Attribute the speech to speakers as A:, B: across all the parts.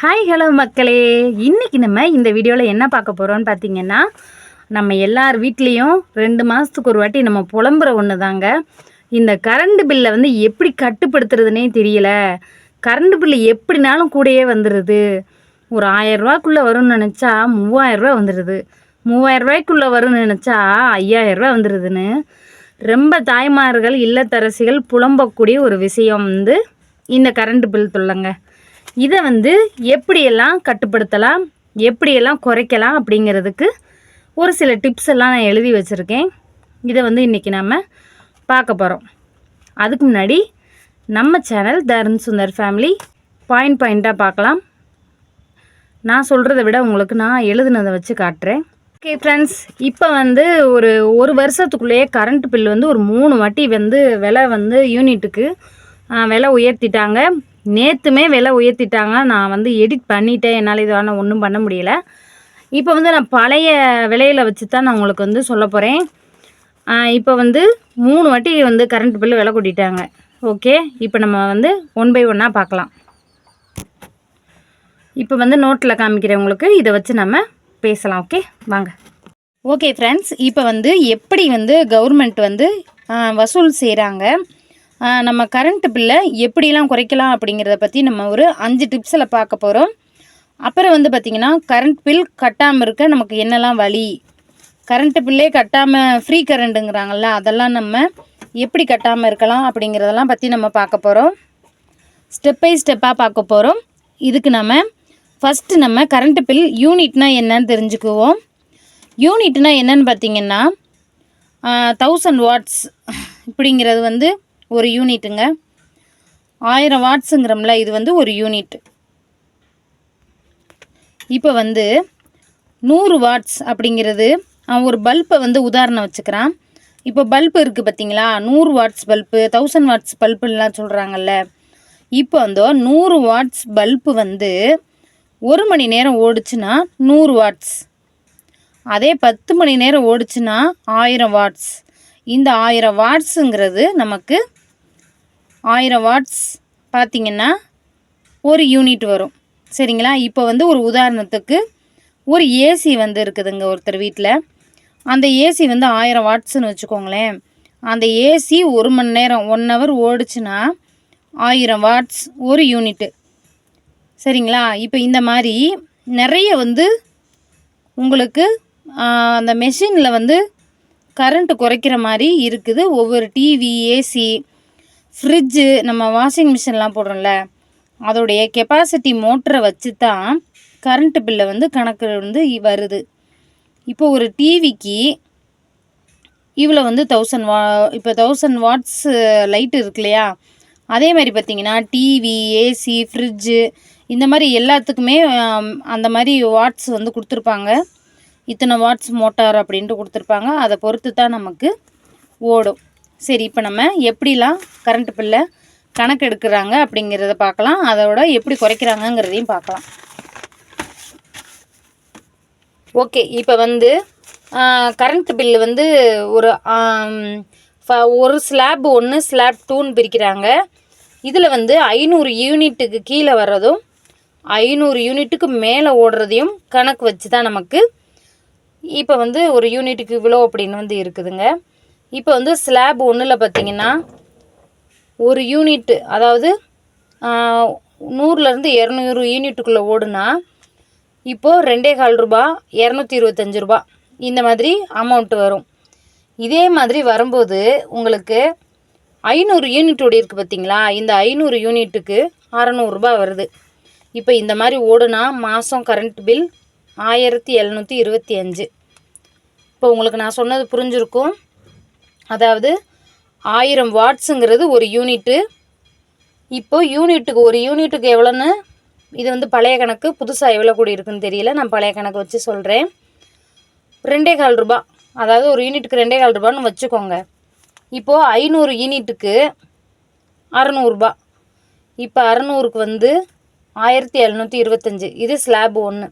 A: Hi hello மக்களே. இன்றைக்கி நம்ம இந்த வீடியோவில் என்ன பார்க்க போகிறோம்னு பார்த்தீங்கன்னா நம்ம எல்லார் வீட்லேயும் ரெண்டு மாதத்துக்கு ஒரு வாட்டி நம்ம புலம்புற ஒன்று தாங்க இந்த கரண்ட் பில்லை வந்து எப்படி கட்டுப்படுத்துறதுனே தெரியல. கரண்ட் பில்லு எப்படினாலும் கூடயே வந்துடுது ஒரு ஆயரூவாக்குள்ளே வரும்னு நினச்சா மூவாயிரரூவா வந்துடுது மூவாயிரரூவாய்க்குள்ளே வரும்னு நினச்சா ஐயாயிரரூவா வந்துடுதுன்னு ரொம்ப தாய்மார்கள் இல்லத்தரசிகள் புலம்பக்கூடிய ஒரு விஷயம் வந்து இந்த கரண்ட் பில் தொல்லைங்க. இதை வந்து எப்படியெல்லாம் கட்டுப்படுத்தலாம் எப்படியெல்லாம் குறைக்கலாம் அப்படிங்கிறதுக்கு ஒரு சில டிப்ஸ் எல்லாம் நான் எழுதி வச்சுருக்கேன். இதை வந்து இன்றைக்கி நம்ம பார்க்க போகிறோம் அதுக்கு முன்னாடி நம்ம channel Tarun Sundar family point பாயிண்ட்டாக பார்க்கலாம். நான் சொல்கிறத விட உங்களுக்கு நான் எழுதுனதை வச்சு காட்டுறேன். ஓகே ஃப்ரெண்ட்ஸ் இப்போ வந்து ஒரு ஒரு வருஷத்துக்குள்ளேயே கரண்ட் பில் வந்து ஒரு மூணு வாட்டி வந்து விலை வந்து யூனிட்டுக்கு விலை உயர்த்திட்டாங்க. நேற்றுமே விலை உயர்த்திட்டாங்க. நான் வந்து எடிட் பண்ணிட்டேன். என்னால் இது ஒன்றும் பண்ண முடியல. இப்போ வந்து நான் பழைய விலையில் வச்சு தான் நான் உங்களுக்கு வந்து சொல்ல போகிறேன் இப்போ வந்து மூணு வாட்டி வந்து கரண்ட் பில்லு விலை கூட்டிட்டாங்க. ஓகே இப்போ நம்ம வந்து ஒன் பை ஒன்னாக பார்க்கலாம். இப்போ வந்து நோட்டில் காமிக்கிறவங்களுக்கு இதை வச்சு நம்ம பேசலாம். ஓகே வாங்க. ஓகே ஃப்ரெண்ட்ஸ் இப்போ வந்து எப்படி வந்து கவர்மெண்ட் வந்து வசூல் செய்கிறாங்க நம்ம கரண்ட்டு பில்லை எப்படிலாம் குறைக்கலாம் அப்படிங்கிறத பற்றி நம்ம ஒரு அஞ்சு டிப்ஸில் பார்க்க போகிறோம் அப்புறம் வந்து பார்த்திங்கன்னா கரண்ட் பில் கட்டாமல் இருக்க நமக்கு என்னெல்லாம் வழி? கரண்ட்டு பில்லே கட்டாமல் ஃப்ரீ கரண்ட்டுங்கிறாங்கல்ல அதெல்லாம் நம்ம எப்படி கட்டாமல் இருக்கலாம் அப்படிங்கிறதெல்லாம் பற்றி நம்ம பார்க்க போகிறோம் ஸ்டெப் பை ஸ்டெப்பாக பார்க்க போகிறோம் இதுக்கு நம்ம ஃபஸ்ட்டு நம்ம கரண்ட்டு பில் யூனிட்னா என்னன்னு தெரிஞ்சுக்குவோம். யூனிட்னா என்னன்னு பார்த்தீங்கன்னா தௌசண்ட் வாட்ஸ் இப்படிங்கிறது வந்து ஒரு யூனிட்டுங்க. ஆயிரம் வாட்ஸுங்கிறோம்ல இது வந்து ஒரு யூனிட் இப்போ வந்து நூறு வாட்ஸ் அப்படிங்கிறது அவன் ஒரு பல்பை வந்து உதாரணம் வச்சுக்கிறான். இப்போ பல்பு இருக்குது பார்த்தீங்களா நூறு வாட்ஸ் பல்பு தௌசண்ட் வாட்ஸ் பல்புலாம் சொல்கிறாங்கல்ல இப்போ வந்து நூறு வாட்ஸ் பல்பு வந்து ஒரு மணி நேரம் ஓடுச்சுன்னா நூறு வாட்ஸ். அதே பத்து மணி நேரம் ஓடுச்சுன்னா ஆயிரம் வாட்ஸ். இந்த ஆயிரம் வாட்ஸுங்கிறது நமக்கு ஆயிரம் வாட்ஸ் பார்த்திங்கன்னா ஒரு யூனிட் வரும். சரிங்களா? இப்போ வந்து ஒரு உதாரணத்துக்கு ஒரு ஏசி வந்து இருக்குதுங்க ஒருத்தர் வீட்டில் அந்த ஏசி வந்து ஆயிரம் வாட்ஸ்னு வச்சுக்கோங்களேன். அந்த ஏசி ஒரு மணி நேரம் ஒன் ஹவர் ஓடுச்சுன்னா ஆயிரம் வாட்ஸ் ஒரு யூனிட்டு சரிங்களா? இப்போ இந்த மாதிரி நிறைய வந்து உங்களுக்கு அந்த மெஷினில் வந்து கரண்ட் குறைக்கிற மாதிரி இருக்குது. ஒவ்வொரு டிவி ஏசி ஃப்ரிட்ஜு நம்ம வாஷிங் மிஷின்லாம் போடுறோம்ல அதோடைய கெப்பாசிட்டி மோட்டரை வச்சு தான் கரண்ட் பில்லை வந்து கணக்கு வந்து வருது. இப்போ ஒரு டிவிக்கு இவ்வளோ வந்து தௌசண்ட் வா இப்போ தௌசண்ட் வாட்ஸ் லைட் இருக்கு இல்லையா? அதே மாதிரி பார்த்தீங்கன்னா டிவி ஏசி ஃப்ரிட்ஜு இந்த மாதிரி எல்லாத்துக்குமே அந்த மாதிரி வாட்ஸ் வந்து கொடுத்துருப்பாங்க. இத்தனை வாட்ஸ் மோட்டார் அப்படின்ட்டு கொடுத்துருப்பாங்க. அதை பொறுத்து தான் நமக்கு ஓடும். சரி இப்போ நம்ம எப்படிலாம் கரண்ட் பில்லை கணக்கு எடுக்கிறாங்க அப்படிங்கிறத பார்க்கலாம். அதோட எப்படி குறைக்கிறாங்கங்கிறதையும் பார்க்கலாம். ஓகே இப்போ வந்து கரண்ட் பில்லு வந்து ஒரு ஃப- ஒரு ஸ்லாப் ஒன்று ஸ்லாப் டூன்னு பிரிக்கிறாங்க. இதில் வந்து ஐநூறு யூனிட்டுக்கு கீழே வர்றதும் ஐநூறு யூனிட்டுக்கு மேலே ஓடுறதையும் கணக்கு வச்சு தான் நமக்கு இப்போ வந்து ஒரு யூனிட்டுக்கு இவ்வளோ அப்படின்னு வந்து இருக்குதுங்க. இப்போ வந்து ஸ்லாப் ஒன்றில் பார்த்தீங்கன்னா ஒரு யூனிட்டு அதாவது நூறுலேருந்து இரநூறு யூனிட்டுக்குள்ளே ஓடுனா இப்போது ரெண்டே கால் ரூபா இரநூத்தி இருபத்தஞ்சு ரூபா. இந்த மாதிரி அமௌண்ட்டு வரும். இதே மாதிரி வரும்போது உங்களுக்கு ஐநூறு யூனிட் ஓடி இருக்குது பார்த்தீங்களா இந்த ஐநூறு யூனிட்டுக்கு அறநூறுபா வருது. இப்போ இந்த மாதிரி ஓடுனா மாதம் கரண்ட் பில் ஆயிரத்தி எழுநூற்றி இருபத்தி அஞ்சு. இப்போ உங்களுக்கு நான் சொன்னது புரிஞ்சிருக்கும். அதாவது ஆயிரம் வாட்ஸுங்கிறது ஒரு யூனிட்டு. இப்போ யூனிட்டுக்கு ஒரு யூனிட்டுக்கு எவ்வளோன்னு இது வந்து பழைய கணக்கு புதுசாக எவ்வளோ கூடி இருக்குன்னு தெரியல நான் பழைய கணக்கு வச்சு சொல்கிறேன் ரெண்டே கால் ரூபா அதாவது ஒரு யூனிட்டுக்கு ரெண்டே கால் ரூபான்னு வச்சுக்கோங்க. இப்போது ஐநூறு யூனிட்டுக்கு அறநூறுபா இப்போ அறநூறுக்கு வந்து ஆயிரத்தி எழுநூற்றி இருபத்தஞ்சி இது ஸ்லாப் ஒன்று.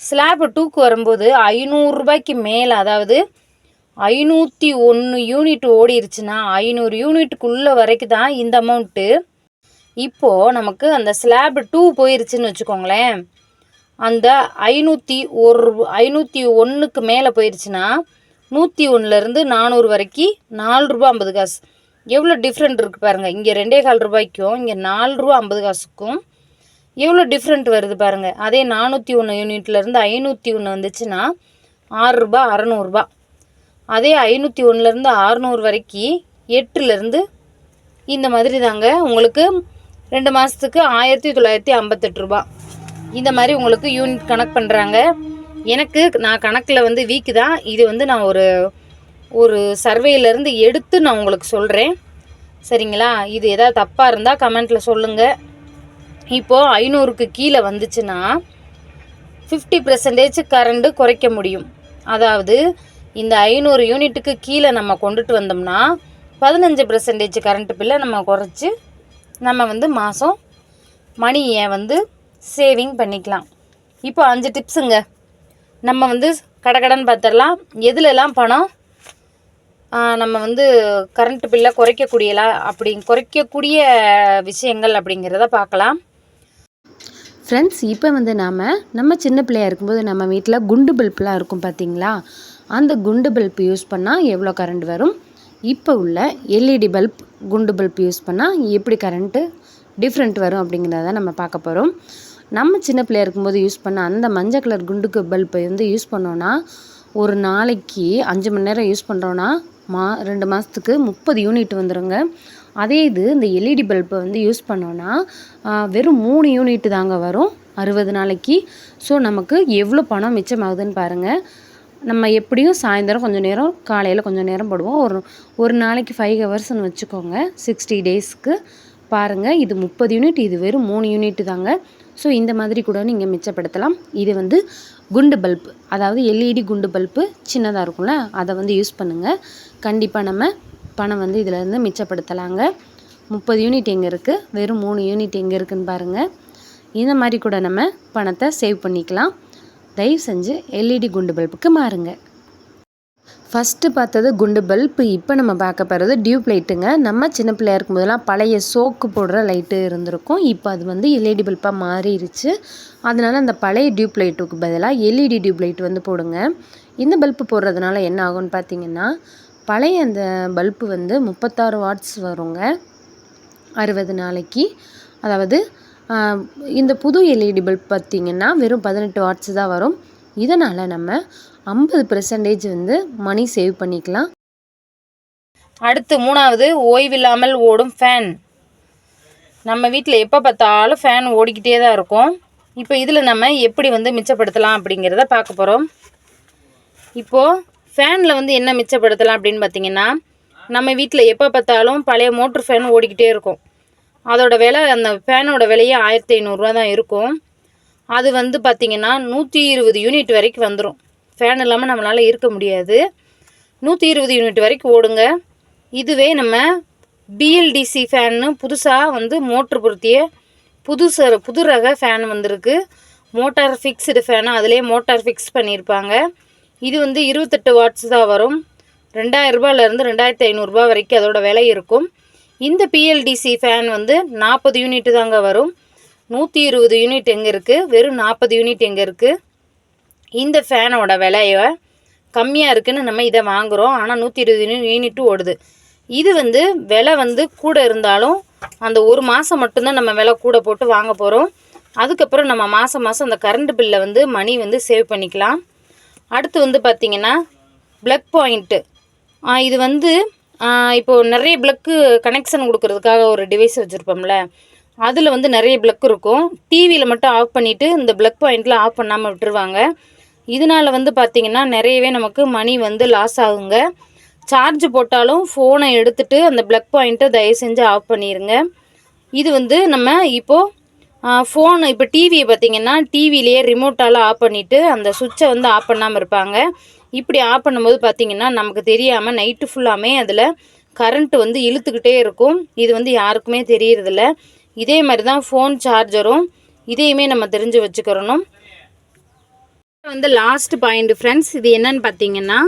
A: ஸ்லாப் டூக்கு வரும்போது ஐநூறுரூபாய்க்கு மேலே அதாவது ஐநூற்றி ஒன்று யூனிட் ஓடிருச்சுன்னா ஐநூறு யூனிட்டுக்குள்ளே வரைக்கும் தான் இந்த அமௌண்ட்டு இப்போது நமக்கு அந்த ஸ்லாப் டூ போயிருச்சுன்னு வச்சுக்கோங்களேன். அந்த ஐநூற்றி ஒரு ஐநூற்றி ஒன்றுக்கு மேலே போயிடுச்சுன்னா நூற்றி ஒன்றுலேருந்து நானூறு வரைக்கும் நாலு ரூபா ஐம்பது காசு. எவ்வளோ டிஃப்ரெண்ட் இருக்குது பாருங்கள் இங்கே ரெண்டே கால் ரூபாய்க்கும் இங்கே நாலு ரூபா ஐம்பது காசுக்கும் எவ்வளோ டிஃப்ரெண்ட் வருது பாருங்கள் அதே நானூற்றி ஒன்று யூனிட்லேருந்து ஐநூற்றி ஒன்று வந்துச்சுன்னா ஆறு ரூபா அறநூறுபா அதே ஐநூற்றி ஒன்றுலேருந்து ஆறுநூறு வரைக்கும் எட்டுலேருந்து இந்த மாதிரி தாங்க உங்களுக்கு ரெண்டு மாதத்துக்கு ஆயிரத்தி தொள்ளாயிரத்தி ஐம்பத்தெட்டு ரூபா. இந்த மாதிரி உங்களுக்கு யூனிட் கணக்கு பண்ணுறாங்க எனக்கு நான் கணக்கில் வந்து வீக்கு தான் இது வந்து நான் ஒரு ஒரு சர்வேலேருந்து எடுத்து நான் உங்களுக்கு சொல்கிறேன் சரிங்களா? இது எதாவது தப்பாக இருந்தால் கமெண்ட்டில் சொல்லுங்கள் இப்போது ஐநூறுக்கு கீழே வந்துச்சுன்னா ஃபிஃப்டி பர்சன்டேஜ் கரண்ட்டு குறைக்க முடியும். அதாவது இந்த ஐநூறு யூனிட்டுக்கு கீழே நம்ம கொண்டுட்டு வந்தோம்னா பதினஞ்சு பர்சன்டேஜ் கரண்ட் பில்லை நம்ம குறைச்சி நம்ம வந்து மாதம் மணியை வந்து சேவிங் பண்ணிக்கலாம். இப்போ அஞ்சு டிப்ஸுங்க நம்ம வந்து கடகடன் பார்த்துடலாம். எதுலலாம் பணம் நம்ம வந்து கரண்ட் பில்லை குறைக்கக்கூடியலா அப்படி குறைக்கக்கூடிய விஷயங்கள் அப்படிங்கிறத பார்க்கலாம்.
B: ஃப்ரெண்ட்ஸ் இப்போ வந்து நாம் நம்ம சின்ன பிள்ளையா இருக்கும்போது நம்ம வீட்டில் குண்டு பல்ப்லாம் இருக்கும் பார்த்தீங்களா? அந்த குண்டு பல்ப் யூஸ் பண்ணால் எவ்வளோ கரண்ட் வரும்? இப்போ உள்ள எல்இடி பல்ப் குண்டு பல்ப் யூஸ் பண்ணால் எப்படி கரண்ட்டு டிஃப்ரெண்ட் வரும் அப்படிங்கிறத நம்ம பார்க்க போகிறோம் நம்ம சின்ன பிள்ளையா இருக்கும்போது யூஸ் பண்ண அந்த மஞ்சள் கலர் குண்டுக்கு பல்பை வந்து யூஸ் பண்ணோன்னா ஒரு நாளைக்கு அஞ்சு மணி நேரம் யூஸ் பண்ணுறோன்னா மா ரெண்டு மாதத்துக்கு முப்பது யூனிட் வந்துருங்க. அதே இது இந்த எல்இடி பல்பை வந்து யூஸ் பண்ணோன்னா வெறும் மூணு யூனிட் தாங்க வரும். அறுபது நாளைக்கு. ஸோ நமக்கு எவ்வளோ பணம் மிச்சமாகுதுன்னு பாருங்கள் நம்ம எப்படியும் சாயந்தரம் கொஞ்சம் நேரம் காலையில் கொஞ்சம் நேரம் போடுவோம். ஒரு ஒரு நாளைக்கு ஃபைவ் ஹவர்ஸ்னு வச்சுக்கோங்க. சிக்ஸ்டி டேஸ்க்கு பாருங்கள் இது முப்பது யூனிட் இது வெறும் மூணு யூனிட் தாங்க. ஸோ இந்த மாதிரி கூட நீங்கள் மிச்சப்படுத்தலாம். இது வந்து குண்டு பல்ப் அதாவது எல்இடி குண்டு பல்ப்பு சின்னதாக இருக்கும்ல அதை வந்து யூஸ் பண்ணுங்கள் கண்டிப்பாக நம்ம பணம் வந்து இதிலேருந்து மிச்சப்படுத்தலாங்க. முப்பது யூனிட் எங்கே இருக்குது வெறும் மூணு யூனிட் எங்கே இருக்குதுன்னு பாருங்கள் இந்த மாதிரி கூட நம்ம பணத்தை சேவ் பண்ணிக்கலாம். தயவு செஞ்சு எல்இடி குண்டு பல்புக்கு மாறுங்க. ஃபஸ்ட்டு பார்த்தது குண்டு பல்ப் இப்போ நம்ம பார்க்க போகிறது டியூப் லைட்டுங்க. நம்ம சின்ன பிள்ளையா இருக்கும்போதெல்லாம் பழைய சோக்கு போடுற லைட்டு இருந்திருக்கும். இப்போ அது வந்து எல்இடி பல்பாக மாறிடுச்சு அதனால் அந்த பழைய டியூப் லைட்டுக்கு பதிலாக எல்இடி டியூப் லைட் வந்து போடுங்க. இந்த பல்பு போடுறதுனால என்ன ஆகும்னு பார்த்தீங்கன்னா பழைய அந்த பல்பு வந்து முப்பத்தாறு வாட்ஸ் வருங்க. அறுபது நாளைக்கு. அதாவது இந்த புது எல்இடி பல்ப் பார்த்திங்கன்னா வெறும் பதினெட்டு வாட்ஸ் தான் வரும். இதனால் நம்ம ஐம்பது பெர்சன்டேஜ் வந்து மணி சேவ் பண்ணிக்கலாம்.
A: அடுத்து மூணாவது ஓய்வில்லாமல் ஓடும் ஃபேன் நம்ம வீட்டில் எப்போ பார்த்தாலும் ஃபேன் ஓடிக்கிட்டே தான் இருக்கும். இப்போ இதில் நம்ம எப்படி வந்து மிச்சப்படுத்தலாம் அப்படிங்கிறத பார்க்க போகிறோம் இப்போது ஃபேனில் வந்து என்ன மிச்சப்படுத்தலாம் அப்படின்னு பார்த்தீங்கன்னா நம்ம வீட்டில் எப்போ பார்த்தாலும் பழைய மோட்ரு ஃபேன் ஓடிக்கிட்டே இருக்கும். அதோட விலை அந்த ஃபேனோட விலையே ஆயிரத்தி ஐநூறுரூவா தான் இருக்கும். அது வந்து பார்த்திங்கன்னா நூற்றி இருபது யூனிட் வரைக்கும் வந்துடும் ஃபேன் இல்லாமல் நம்மளால் இருக்க முடியாது. நூற்றி இருபது யூனிட் வரைக்கும் ஓடுங்க. இதுவே நம்ம பிஎல்டிசி ஃபேன்னு புதுசாக வந்து மோட்ரு பொருத்திய புதுசு புது ரக ஃபேன் வந்திருக்கு. மோட்டார் ஃபிக்ஸ்டு ஃபேனு அதிலே மோட்டார் ஃபிக்ஸ் பண்ணியிருப்பாங்க இது வந்து இருபத்தெட்டு வாட்ஸ் தான் வரும். ரெண்டாயிரரூபாலேருந்து ரெண்டாயிரத்தி ஐநூறுரூபா வரைக்கும் அதோட விலை இருக்கும். இந்த பிஎல்டிசி ஃபேன் வந்து நாற்பது யூனிட் தாங்க வரும். நூற்றி இருபது யூனிட் எங்கே இருக்குது வெறும் நாற்பது யூனிட் எங்கே இருக்குது இந்த ஃபேனோட விலையை கம்மியாக இருக்குதுன்னு நம்ம இதை வாங்குகிறோம் ஆனால் நூற்றி இருபது யூனிட்டு ஓடுது. இது வந்து விலை வந்து கூட இருந்தாலும் அந்த ஒரு மாதம் மட்டும்தான் நம்ம விலை கூட போட்டு வாங்க போகிறோம் அதுக்கப்புறம் நம்ம மாதம் மாதம் அந்த கரண்ட் பில்லை வந்து மணி வந்து சேவ் பண்ணிக்கலாம். அடுத்து வந்து பார்த்திங்கன்னா ப்ளக் பாயிண்ட்டு இது வந்து இப்போது நிறைய ப்ளக்கு கனெக்ஷன் கொடுக்கறதுக்காக ஒரு டிவைஸ் வச்சுருப்போம்ல அதில் வந்து நிறைய ப்ளக் இருக்கும். டிவியில் மட்டும் ஆஃப் பண்ணிவிட்டு இந்த ப்ளக் பாயிண்டில் ஆஃப் பண்ணாமல் விட்டுருவாங்க. இதனால் வந்து பார்த்திங்கன்னா நிறையவே நமக்கு மணி வந்து லாஸ் ஆகுங்க. சார்ஜ் போட்டாலும் ஃபோனை எடுத்துகிட்டு அந்த ப்ளக் பாயிண்ட்டை தயவு செஞ்சு ஆஃப் பண்ணிடுங்க இது வந்து நம்ம இப்போது ஃபோன் இப்போ டிவியை பார்த்தீங்கன்னா டிவிலேயே ரிமோட்டால் ஆஃப் பண்ணிவிட்டு அந்த சுவிட்சை வந்து ஆஃப் பண்ணாமல் இருப்பாங்க. இப்படி ஆஃப் பண்ணும்போது பார்த்தீங்கன்னா நமக்கு தெரியாமல் நைட்டு ஃபுல்லாமே அதில் கரண்ட் வந்து இழுத்துக்கிட்டே இருக்கும். இது வந்து யாருக்குமே தெரியறதில்ல. இதே மாதிரி தான் ஃபோன் சார்ஜரும் இதையுமே நம்ம தெரிஞ்சு வச்சுக்கிறணும். வந்து லாஸ்ட் பாயிண்ட் ஃப்ரெண்ட்ஸ் இது என்னன்னு பார்த்தீங்கன்னா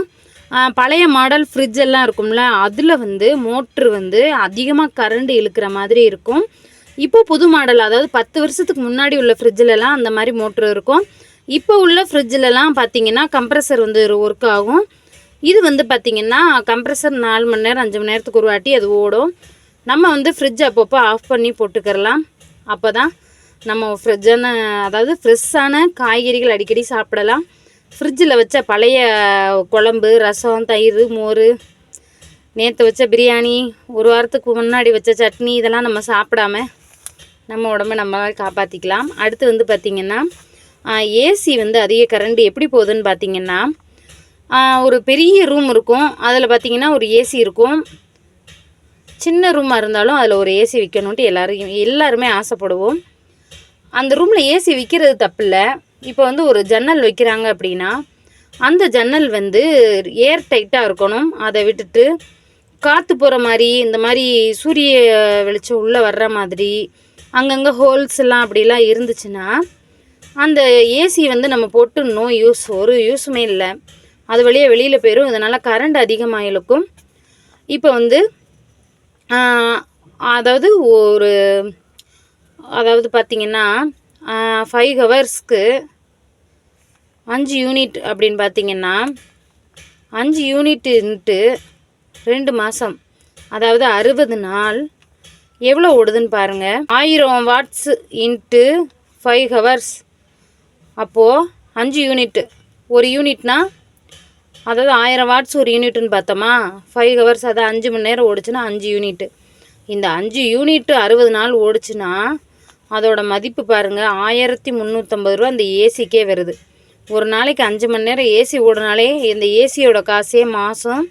A: பழைய மாடல் ஃப்ரிட்ஜ் எல்லாம் இருக்கும்ல அதில் வந்து மோட்ரு வந்து அதிகமாக கரண்ட் இழுக்கிற மாதிரி இருக்கும். இப்போ புது மாடல் அதாவது பத்து வருஷத்துக்கு முன்னாடி உள்ள ஃப்ரிட்ஜிலலாம் அந்த மாதிரி மோட்ரு இருக்கும். இப்போ உள்ள ஃப்ரிட்ஜிலலாம் பார்த்தீங்கன்னா கம்ப்ரெசர் வந்து ஒர்க் ஆகும். இது வந்து பார்த்திங்கன்னா கம்ப்ரெசர் நாலு மணி நேரம் அஞ்சு மணி நேரத்துக்கு ஒரு வாட்டி அது ஓடும். நம்ம வந்து ஃப்ரிட்ஜ் அப்பப்போ ஆஃப் பண்ணி போட்டுக்கிறலாம். அப்போ தான் நம்ம ஃப்ரிட்ஜான அதாவது ஃப்ரெஷ்ஷான காய்கறிகள் அடிக்கடி சாப்பிடலாம். ஃப்ரிட்ஜில் வச்ச பழைய குழம்பு ரசம் தயிர் மோர் நேற்று வச்ச பிரியாணி ஒரு வாரத்துக்கு முன்னாடி வச்ச சட்னி இதெல்லாம் நம்ம சாப்பிடாம நம்ம உடம்ப நம்ம காப்பாற்றிக்கலாம் அடுத்து வந்து பார்த்திங்கன்னா ஏசி வந்து அதிக கரண்ட் எப்படி போகுதுன்னு பார்த்தீங்கன்னா ஒரு பெரிய ரூம் இருக்கும். அதில் பார்த்தீங்கன்னா ஒரு ஏசி இருக்கும். சின்ன ரூமாக இருந்தாலும் அதில் ஒரு ஏசி வைக்கணுன்ட்டு எல்லாரும் எல்லாருமே ஆசைப்படுவோம். அந்த ரூமில் ஏசி விற்கிறது தப்பில்ல. இப்போ வந்து ஒரு ஜன்னல் வைக்கிறாங்க அப்படின்னா அந்த ஜன்னல் வந்து ஏர் டைட்டாக இருக்கணும். அதை விட்டுட்டு காற்று போகிற மாதிரி இந்த மாதிரி சூரிய வெளிச்சம் உள்ளே வர்ற மாதிரி அங்கங்கே ஹோல்ஸ் எல்லாம் அப்படிலாம் இருந்துச்சுன்னா அந்த ஏசி வந்து நம்ம போட்டு நோ யூஸ் ஒரு யூஸுமே இல்லை. அது வழியாக வெளியில் போயிடும் இதனால் கரண்ட் அதிகமாக இழுக்கும் இப்போ வந்து அதாவது ஒரு அதாவது பார்த்திங்கன்னா ஃபைவ் ஹவர்ஸ்க்கு அஞ்சு யூனிட் அப்படின்னு பார்த்தீங்கன்னா அஞ்சு யூனிட்டுன்ட்டு ரெண்டு மாதம் அதாவது அறுபது நாள். எவ்வளோ ஓடுதுன்னு பாருங்கள் ஆயிரம் வாட்ஸ் இன்ட்டு ஃபைவ் ஹவர்ஸ் அப்போது அஞ்சு யூனிட்டு ஒரு யூனிட்னா அதாவது ஆயிரம் வாட்ஸ் ஒரு யூனிட்னு பார்த்தோமா? ஃபைவ் ஹவர்ஸ் அதாவது அஞ்சு மணி நேரம் ஓடுச்சுன்னா அஞ்சு யூனிட்டு இந்த அஞ்சு யூனிட்டு அறுபது நாள் ஓடிச்சுன்னா அதோட மதிப்பு பாருங்கள் ஆயிரத்தி முந்நூற்றம்பது ரூபா அந்த ஏசிக்கே வருது. ஒரு நாளைக்கு அஞ்சு மணி நேரம் ஏசி ஓடினாலே இந்த ஏசியோட காசே மாதம்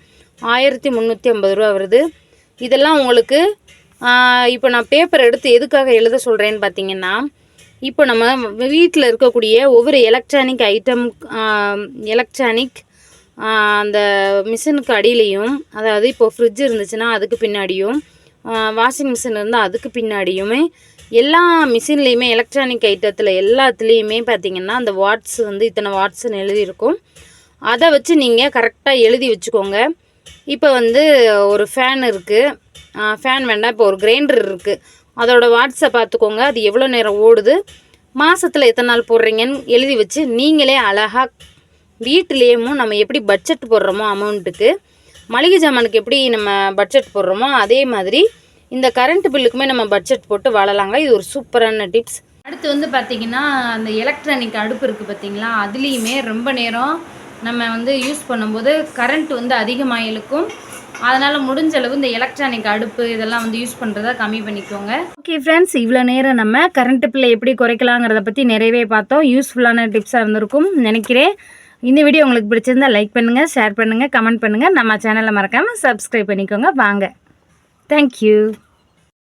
A: ஆயிரத்தி முந்நூற்றி ஐம்பது ரூபா வருது. இதெல்லாம் உங்களுக்கு இப்போ நான் பேப்பர் எடுத்து எதுக்காக எழுத சொல்கிறேன்னு பார்த்தீங்கன்னா இப்போ நம்ம வீட்டில் இருக்கக்கூடிய ஒவ்வொரு எலக்ட்ரானிக் ஐட்டம் எலக்ட்ரானிக் அந்த மிஷினுக்கு அடியிலையும் அதாவது இப்போ ஃப்ரிட்ஜ் இருந்துச்சுன்னா அதுக்கு பின்னாடியும் வாஷிங் மிஷின் இருந்தால் அதுக்கு பின்னாடியுமே எல்லா மிஷின்லேயுமே எலக்ட்ரானிக் ஐட்டத்தில் எல்லாத்துலேயுமே பார்த்திங்கன்னா அந்த வாட்ஸ் வந்து இத்தனை வாட்ஸ்னு எழுதியிருக்கும். அதை வச்சு நீங்கள் கரெக்டாக எழுதி வச்சுக்கோங்க. இப்போ வந்து ஒரு ஃபேன் இருக்குது ஃபேன் வேண்டாம். இப்போ ஒரு கிரைண்டர் இருக்குது அதோட வாட்ஸை பார்த்துக்கோங்க. அது எவ்வளோ நேரம் ஓடுது? மாதத்தில் எத்தனை நாள் போடுறீங்கன்னு எழுதி வச்சு நீங்களே அழகாக வீட்டிலேயும் நம்ம எப்படி பட்ஜெட் போடுறோமோ அமௌண்ட்டுக்கு மளிகை ஜாமானுக்கு எப்படி நம்ம பட்ஜெட் போடுறோமோ அதே மாதிரி இந்த கரண்ட் பில்லுக்குமே நம்ம பட்ஜெட் போட்டு வாழலாங்க. இது ஒரு சூப்பரான டிப்ஸ் அடுத்து வந்து பார்த்திங்கன்னா அந்த எலக்ட்ரானிக் அடுப்பு இருக்குது பார்த்திங்களா? அதுலேயுமே ரொம்ப நேரம் நம்ம வந்து யூஸ் பண்ணும்போது கரண்ட் வந்து அதிகமாக இழுக்கும் அதனால் முடிஞ்ச அளவு இந்த எலக்ட்ரானிக் அடுப்பு இதெல்லாம் வந்து யூஸ் பண்ணுறத கம்மி பண்ணிக்கோங்க. ஓகே ஃப்ரெண்ட்ஸ் இவ்வளோ நேரம் நம்ம கரண்ட் பில்லை எப்படி குறைக்கலாங்கிறத பற்றி நிறையவே பார்த்தோம். யூஸ்ஃபுல்லான டிப்ஸாக இருந்திருக்கும் நினைக்கிறேன். இந்த வீடியோ உங்களுக்கு பிடிச்சிருந்தா லைக் பண்ணுங்கள் ஷேர் பண்ணுங்கள் கமெண்ட் பண்ணுங்கள் நம்ம சேனலை மறக்காமல் சப்ஸ்கிரைப் பண்ணிக்கோங்க. வாங்க. தேங்க்யூ